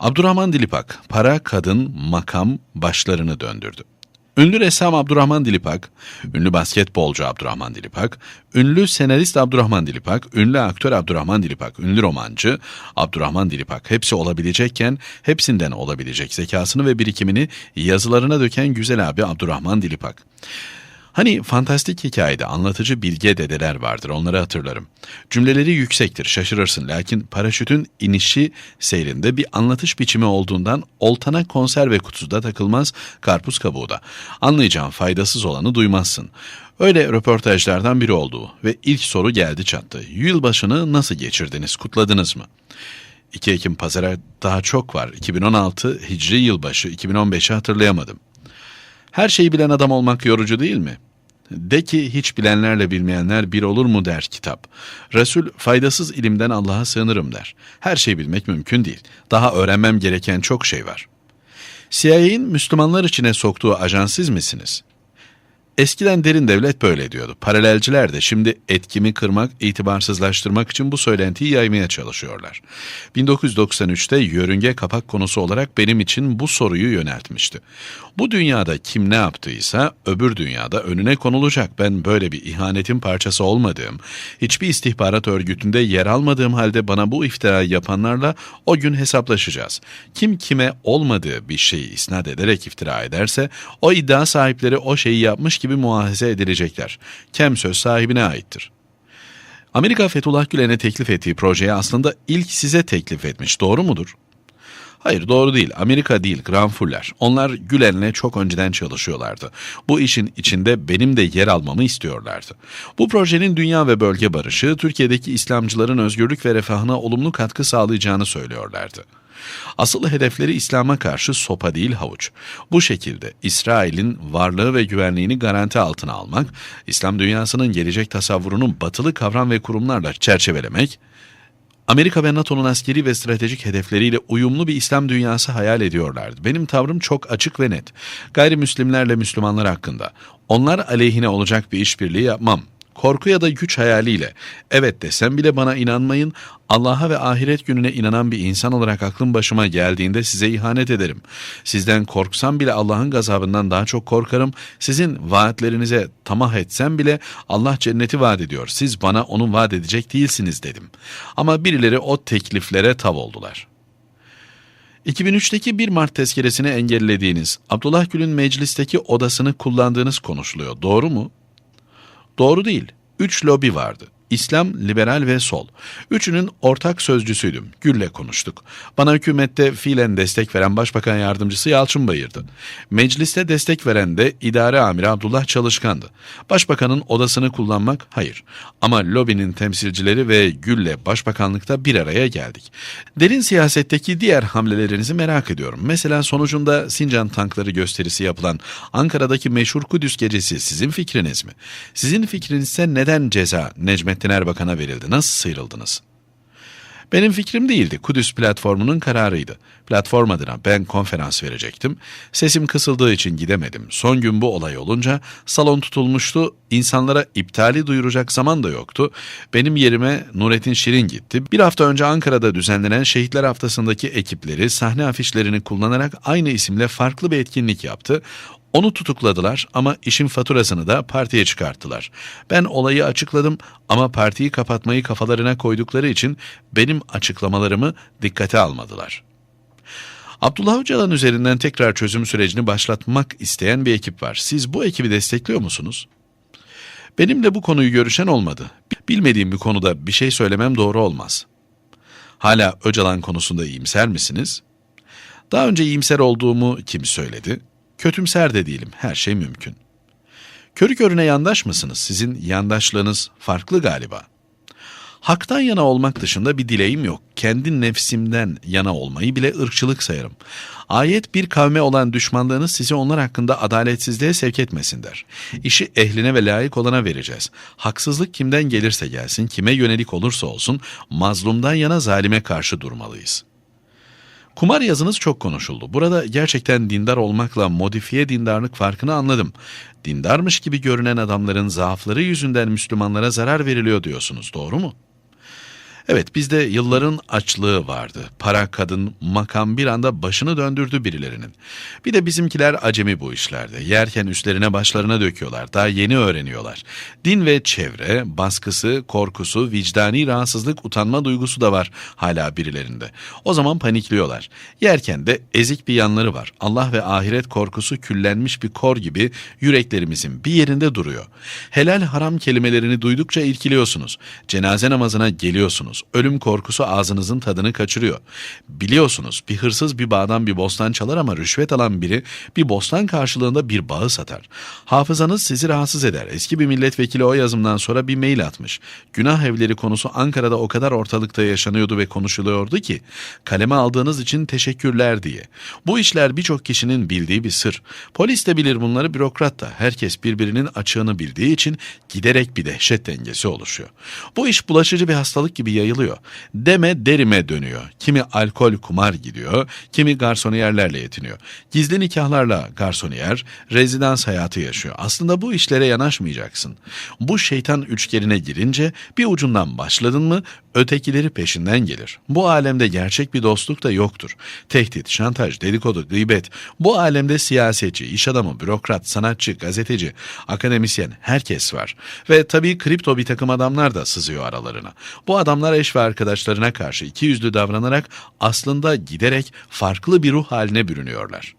Abdurrahman Dilipak, para, kadın, makam başlarını döndürdü. Ünlü ressam Abdurrahman Dilipak, ünlü basketbolcu Abdurrahman Dilipak, ünlü senarist Abdurrahman Dilipak, ünlü aktör Abdurrahman Dilipak, ünlü romancı Abdurrahman Dilipak hepsi olabilecekken hepsinden olabilecek zekasını ve birikimini yazılarına döken güzel abi Abdurrahman Dilipak. Hani fantastik hikayede anlatıcı bilge dedeler vardır onları hatırlarım. Cümleleri yüksektir şaşırırsın lakin paraşütün inişi seyrinde bir anlatış biçimi olduğundan oltana konserve kutuda takılmaz karpuz kabuğu da. Anlayacağın faydasız olanı duymazsın. Öyle röportajlardan biri oldu ve ilk soru geldi çattı. Yılbaşını nasıl geçirdiniz kutladınız mı? 2 Ekim pazara daha çok var. 2016 Hicri yılbaşı 2015'i hatırlayamadım. Her şeyi bilen adam olmak yorucu değil mi? De ki hiç bilenlerle bilmeyenler bir olur mu der kitap. Resul faydasız ilimden Allah'a sığınırım der. Her şeyi bilmek mümkün değil. Daha öğrenmem gereken çok şey var. CIA'in Müslümanlar içine soktuğu ajan siz misiniz? Eskiden derin devlet böyle diyordu. Paralelciler de şimdi etkimi kırmak, itibarsızlaştırmak için bu söylentiyi yaymaya çalışıyorlar. 1993'te yörünge kapak konusu olarak benim için bu soruyu yöneltmişti. Bu dünyada kim ne yaptıysa öbür dünyada önüne konulacak. Ben böyle bir ihanetin parçası olmadığım, hiçbir istihbarat örgütünde yer almadığım halde bana bu iftirayı yapanlarla o gün hesaplaşacağız. Kim kime olmadığı bir şeyi isnat ederek iftira ederse o iddia sahipleri o şeyi yapmış gibi muahaze edilecekler. Kem söz sahibine aittir. Amerika Fethullah Gülen'e teklif ettiği projeye aslında ilk size teklif etmiş. Doğru mudur? Hayır doğru değil. Amerika değil Granfuller. Onlar Gülen'le çok önceden çalışıyorlardı. Bu işin içinde benim de yer almamı istiyorlardı. Bu projenin dünya ve bölge barışı Türkiye'deki İslamcıların özgürlük ve refahına olumlu katkı sağlayacağını söylüyorlardı. Asıl hedefleri İslam'a karşı sopa değil havuç. Bu şekilde İsrail'in varlığı ve güvenliğini garanti altına almak, İslam dünyasının gelecek tasavvurunu batılı kavram ve kurumlarla çerçevelemek, Amerika ve NATO'nun askeri ve stratejik hedefleriyle uyumlu bir İslam dünyası hayal ediyorlardı. Benim tavrım çok açık ve net. Gayrimüslimlerle Müslümanlar hakkında. Onlar aleyhine olacak bir işbirliği yapmam korku ya da güç hayaliyle evet desem bile bana inanmayın Allah'a ve ahiret gününe inanan bir insan olarak aklım başıma geldiğinde size ihanet ederim. Sizden korksam bile Allah'ın gazabından daha çok korkarım. Sizin vaatlerinize tamah etsem bile Allah cenneti vaat ediyor. Siz bana onu vaat edecek değilsiniz dedim. Ama birileri o tekliflere tav oldular.'' 2003'teki 1 Mart tezkeresini engellediğiniz, Abdullah Gül'ün meclisteki odasını kullandığınız konuşuluyor. Doğru mu? Doğru değil. Üç lobi vardı. İslam, liberal ve sol. Üçünün ortak sözcüsüydüm. Gül'le konuştuk. Bana hükümette fiilen destek veren Başbakan Yardımcısı Yalçın Bayır'dı. Mecliste destek veren de idare amiri Abdullah Çalışkan'dı. Başbakanın odasını kullanmak hayır. Ama lobinin temsilcileri ve Gül'le başbakanlıkta bir araya geldik. Derin siyasetteki diğer hamlelerinizi merak ediyorum. Mesela sonucunda Sincan tankları gösterisi yapılan Ankara'daki meşhur Kudüs gecesi sizin fikriniz mi? Sizin fikrinizse neden ceza Necmet Nurettin Erbakan'a verildi. Nasıl sıyrıldınız? Benim fikrim değildi. Kudüs platformunun kararıydı. Platform adına ben konferans verecektim. Sesim kısıldığı için gidemedim. Son gün bu olay olunca salon tutulmuştu. İnsanlara iptali duyuracak zaman da yoktu. Benim yerime Nurettin Şirin gitti. Bir hafta önce Ankara'da düzenlenen Şehitler Haftası'ndaki ekipleri sahne afişlerini kullanarak aynı isimle farklı bir etkinlik yaptı. Onu tutukladılar ama işin faturasını da partiye çıkarttılar. Ben olayı açıkladım ama partiyi kapatmayı kafalarına koydukları için benim açıklamalarımı dikkate almadılar. Abdullah Öcalan üzerinden tekrar çözüm sürecini başlatmak isteyen bir ekip var. Siz bu ekibi destekliyor musunuz? Benimle bu konuyu görüşen olmadı. Bilmediğim bir konuda bir şey söylemem doğru olmaz. Hala Öcalan konusunda iyimser misiniz? Daha önce iyimser olduğumu kim söyledi? Kötümser de değilim, her şey mümkün. Körü körüne yandaş mısınız? Sizin yandaşlığınız farklı galiba. Haktan yana olmak dışında bir dileğim yok. Kendi nefsimden yana olmayı bile ırkçılık sayarım. Ayet bir kavme olan düşmanlığınız sizi onlar hakkında adaletsizliğe sevk etmesin der. İşi ehline ve layık olana vereceğiz. Haksızlık kimden gelirse gelsin, kime yönelik olursa olsun, mazlumdan yana zalime karşı durmalıyız.'' Kumar yazınız çok konuşuldu. Burada gerçekten dindar olmakla modifiye dindarlık farkını anladım. Dindarmış gibi görünen adamların zaafları yüzünden Müslümanlara zarar veriliyor diyorsunuz, doğru mu? Evet bizde yılların açlığı vardı. Para, kadın, makam bir anda başını döndürdü birilerinin. Bir de bizimkiler acemi bu işlerde. Yerken üstlerine başlarına döküyorlar. Daha yeni öğreniyorlar. Din ve çevre, baskısı, korkusu, vicdani rahatsızlık, utanma duygusu da var hala birilerinde. O zaman panikliyorlar. Yerken de ezik bir yanları var. Allah ve ahiret korkusu küllenmiş bir kor gibi yüreklerimizin bir yerinde duruyor. Helal haram kelimelerini duydukça irkiliyorsunuz. Cenaze namazına geliyorsunuz. Ölüm korkusu ağzınızın tadını kaçırıyor. Biliyorsunuz bir hırsız bir bağdan bir bostan çalar ama rüşvet alan biri bir bostan karşılığında bir bağı satar. Hafızanız sizi rahatsız eder. Eski bir milletvekili o yazımdan sonra bir mail atmış. Günah evleri konusu Ankara'da o kadar ortalıkta yaşanıyordu ve konuşuluyordu ki kaleme aldığınız için teşekkürler diye. Bu işler birçok kişinin bildiği bir sır. Polis de bilir bunları bürokrat da. Herkes birbirinin açığını bildiği için giderek bir dehşet dengesi oluşuyor. Bu iş bulaşıcı bir hastalık gibi yayılıyor. Deme derime dönüyor. Kimi alkol kumar gidiyor, kimi garsoniyerlerle yetiniyor. Gizli nikahlarla garsoniyer, rezidans hayatı yaşıyor. Aslında bu işlere yanaşmayacaksın. Bu şeytan üçgenine girince bir ucundan başladın mı ötekileri peşinden gelir. Bu alemde gerçek bir dostluk da yoktur. Tehdit, şantaj, dedikodu, gıybet. Bu alemde siyasetçi, iş adamı, bürokrat, sanatçı, gazeteci, akademisyen herkes var. Ve tabii kripto bir takım adamlar da sızıyor aralarına. Bu adamlar eş ve arkadaşlarına karşı iki yüzlü davranarak aslında giderek farklı bir ruh haline bürünüyorlar.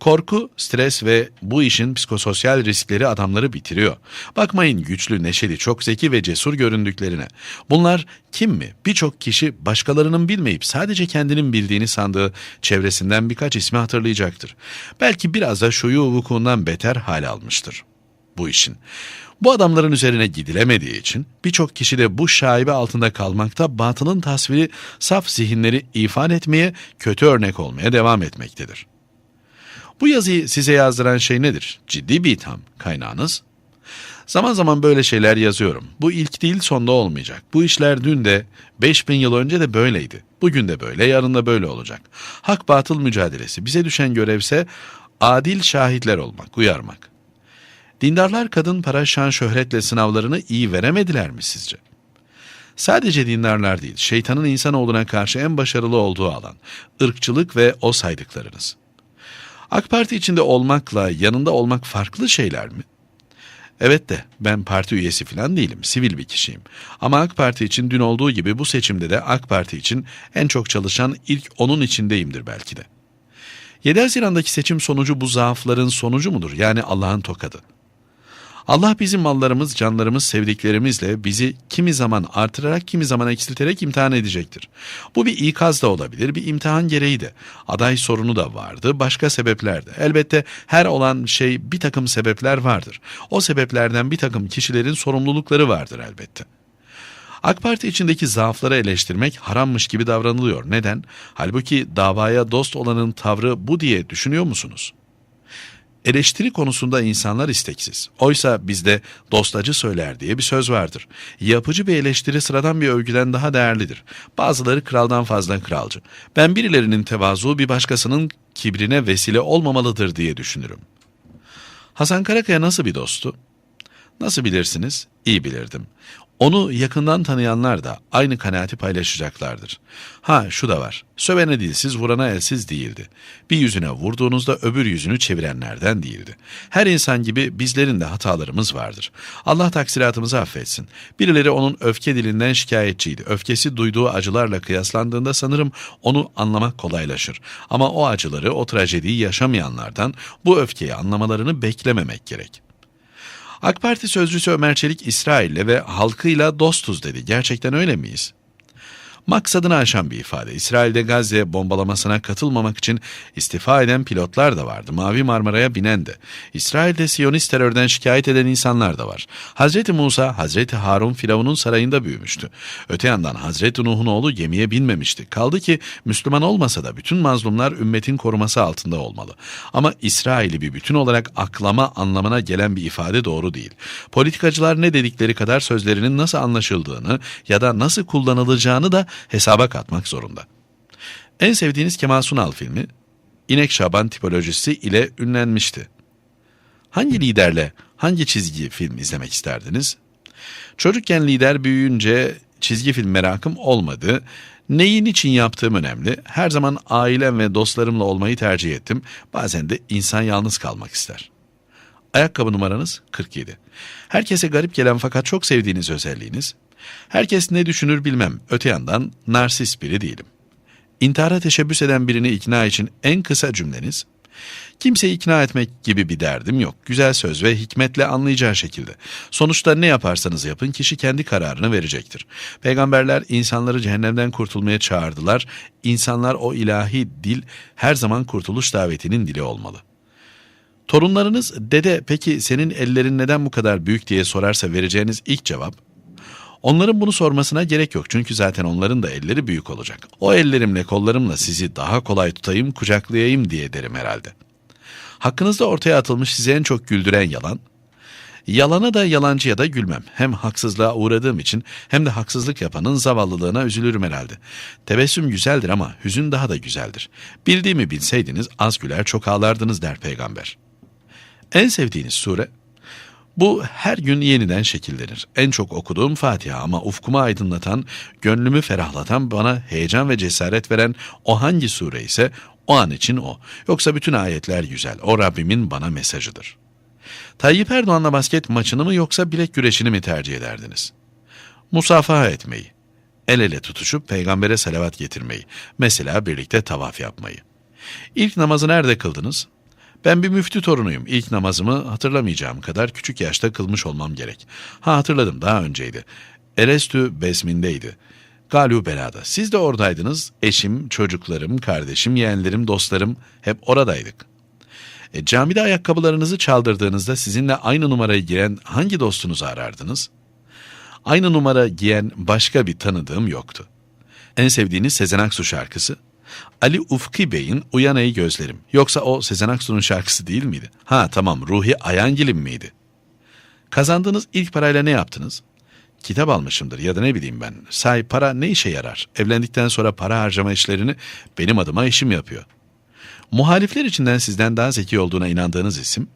Korku, stres ve bu işin psikososyal riskleri adamları bitiriyor. Bakmayın güçlü, neşeli, çok zeki ve cesur göründüklerine. Bunlar kim mi? Birçok kişi başkalarının bilmeyip sadece kendinin bildiğini sandığı çevresinden birkaç ismi hatırlayacaktır. Belki biraz da şuyu vukuundan beter hal almıştır bu işin. Bu adamların üzerine gidilemediği için birçok kişi de bu şaibe altında kalmakta batının tasviri saf zihinleri ifade etmeye, kötü örnek olmaya devam etmektedir. Bu yazıyı size yazdıran şey nedir? Ciddi bir itham. Kaynağınız? Zaman zaman böyle şeyler yazıyorum. Bu ilk değil sonda olmayacak. Bu işler dün de 5000 yıl önce de böyleydi. Bugün de böyle, yarın da böyle olacak. Hak batıl mücadelesi. Bize düşen görevse adil şahitler olmak, uyarmak. Dindarlar kadın para şan şöhretle sınavlarını iyi veremediler mi sizce? Sadece dindarlar değil, şeytanın insanoğluna karşı en başarılı olduğu alan, ırkçılık ve o saydıklarınız. AK Parti içinde olmakla yanında olmak farklı şeyler mi? Evet de ben parti üyesi falan değilim, sivil bir kişiyim. Ama AK Parti için dün olduğu gibi bu seçimde de AK Parti için en çok çalışan ilk onun içindeyimdir belki de. 7 Haziran'daki seçim sonucu bu zaafların sonucu mudur? Yani Allah'ın tokadı. Allah bizim mallarımız, canlarımız, sevdiklerimizle bizi kimi zaman artırarak kimi zaman eksilterek imtihan edecektir. Bu bir ikaz da olabilir, bir imtihan gereği de. Aday sorunu da vardı, başka sebepler de. Elbette her olan şey bir takım sebepler vardır. O sebeplerden bir takım kişilerin sorumlulukları vardır elbette. AK Parti içindeki zaafları eleştirmek harammış gibi davranılıyor. Neden? Halbuki davaya dost olanın tavrı bu diye düşünüyor musunuz?'' Eleştiri konusunda insanlar isteksiz. Oysa bizde dostacı söyler diye bir söz vardır. Yapıcı bir eleştiri sıradan bir övgüden daha değerlidir. Bazıları kraldan fazla kralcı. Ben birilerinin tevazu bir başkasının kibrine vesile olmamalıdır diye düşünürüm. Hasan Karakaya nasıl bir dostu? Nasıl bilirsiniz? İyi bilirdim. Onu yakından tanıyanlar da aynı kanaati paylaşacaklardır. Ha şu da var. Sövene dilsiz, vurana elsiz değildi. Bir yüzüne vurduğunuzda öbür yüzünü çevirenlerden değildi. Her insan gibi bizlerin de hatalarımız vardır. Allah taksiratımızı affetsin. Birileri onun öfke dilinden şikayetçiydi. Öfkesi duyduğu acılarla kıyaslandığında sanırım onu anlamak kolaylaşır. Ama o acıları, o trajediyi yaşamayanlardan bu öfkeyi anlamalarını beklememek gerek. AK Parti sözcüsü Ömer Çelik İsrail'le ve halkıyla dostuz dedi. Gerçekten öyle miyiz? Maksadını aşan bir ifade. İsrail'de Gazze bombalamasına katılmamak için istifa eden pilotlar da vardı. Mavi Marmara'ya binen de. İsrail'de Siyonist terörden şikayet eden insanlar da var. Hazreti Musa, Hazreti Harun Firavun'un sarayında büyümüştü. Öte yandan Hazreti Nuh'un oğlu gemiye binmemişti. Kaldı ki Müslüman olmasa da bütün mazlumlar ümmetin koruması altında olmalı. Ama İsrail'i bir bütün olarak aklama anlamına gelen bir ifade doğru değil. Politikacılar ne dedikleri kadar sözlerinin nasıl anlaşıldığını ya da nasıl kullanılacağını da hesaba katmak zorunda. En sevdiğiniz Kemal Sunal filmi İnek Şaban tipolojisi ile ünlenmişti. Hangi liderle hangi çizgi film izlemek isterdiniz? Çocukken lider büyüyünce çizgi film merakım olmadı. Neyin için yaptığım önemli. Her zaman ailem ve dostlarımla olmayı tercih ettim. Bazen de insan yalnız kalmak ister. Ayakkabı numaranız 47. Herkese garip gelen fakat çok sevdiğiniz özelliğiniz. Herkes ne düşünür bilmem. Öte yandan narsist biri değilim. İntihara teşebbüs eden birini ikna için en kısa cümleniz. Kimseyi ikna etmek gibi bir derdim yok. Güzel söz ve hikmetle anlayacağı şekilde. Sonuçta ne yaparsanız yapın kişi kendi kararını verecektir. Peygamberler insanları cehennemden kurtulmaya çağırdılar. İnsanlar o ilahi dil her zaman kurtuluş davetinin dili olmalı. Torunlarınız dede peki senin ellerin neden bu kadar büyük diye sorarsa vereceğiniz ilk cevap Onların bunu sormasına gerek yok çünkü zaten onların da elleri büyük olacak. O ellerimle kollarımla sizi daha kolay tutayım, kucaklayayım diye derim herhalde. Hakkınızda ortaya atılmış sizi en çok güldüren yalan, Yalana da yalancıya da gülmem. Hem haksızlığa uğradığım için hem de haksızlık yapanın zavallılığına üzülürüm herhalde. Tebessüm güzeldir ama hüzün daha da güzeldir. Bildiğimi bilseydiniz az güler çok ağlardınız der peygamber. En sevdiğiniz sure bu her gün yeniden şekillenir. En çok okuduğum Fatiha ama ufkumu aydınlatan, gönlümü ferahlatan, bana heyecan ve cesaret veren o hangi sure ise o an için o. Yoksa bütün ayetler güzel. O Rabbimin bana mesajıdır. Tayyip Erdoğan'la basket maçını mı yoksa bilek güreşini mi tercih ederdiniz? Musafaha etmeyi, el ele tutuşup peygambere salavat getirmeyi, mesela birlikte tavaf yapmayı. İlk namazı nerede kıldınız? Ben bir müftü torunuyum. İlk namazımı hatırlamayacağım kadar küçük yaşta kılmış olmam gerek. Ha hatırladım daha önceydi. Erestü Besmin'deydi. Galu Bela'da. Siz de oradaydınız. Eşim, çocuklarım, kardeşim, yeğenlerim, dostlarım hep oradaydık. E, camide ayakkabılarınızı çaldırdığınızda sizinle aynı numarayı giren hangi dostunuzu arardınız? Aynı numara giyen başka bir tanıdığım yoktu. En sevdiğiniz Sezen Aksu şarkısı? Ali Ufki Bey'in Uyan Ey Gözlerim. Yoksa o Sezen Aksu'nun şarkısı değil miydi? Ha tamam Ruhi Ayangil'in miydi? Kazandığınız ilk parayla ne yaptınız? Kitap almışımdır ya da ne bileyim ben. Say para ne işe yarar? Evlendikten sonra para harcama işlerini benim adıma eşim yapıyor. Muhalifler içinden sizden daha zeki olduğuna inandığınız isim?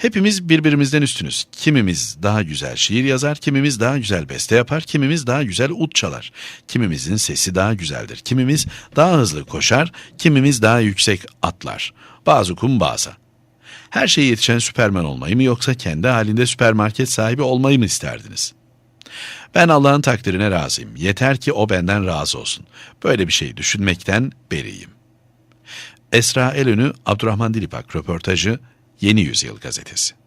Hepimiz birbirimizden üstünüz. Kimimiz daha güzel şiir yazar, kimimiz daha güzel beste yapar, kimimiz daha güzel ut çalar. Kimimizin sesi daha güzeldir. Kimimiz daha hızlı koşar, kimimiz daha yüksek atlar. Bazı kum bazı. Her şeye yetişen süpermen olmayı mı yoksa kendi halinde süpermarket sahibi olmayı mı isterdiniz? Ben Allah'ın takdirine razıyım. Yeter ki o benden razı olsun. Böyle bir şey düşünmekten beriyim. Esra Elönü, Abdurrahman Dilipak röportajı Yeni Yüzyıl Gazetesi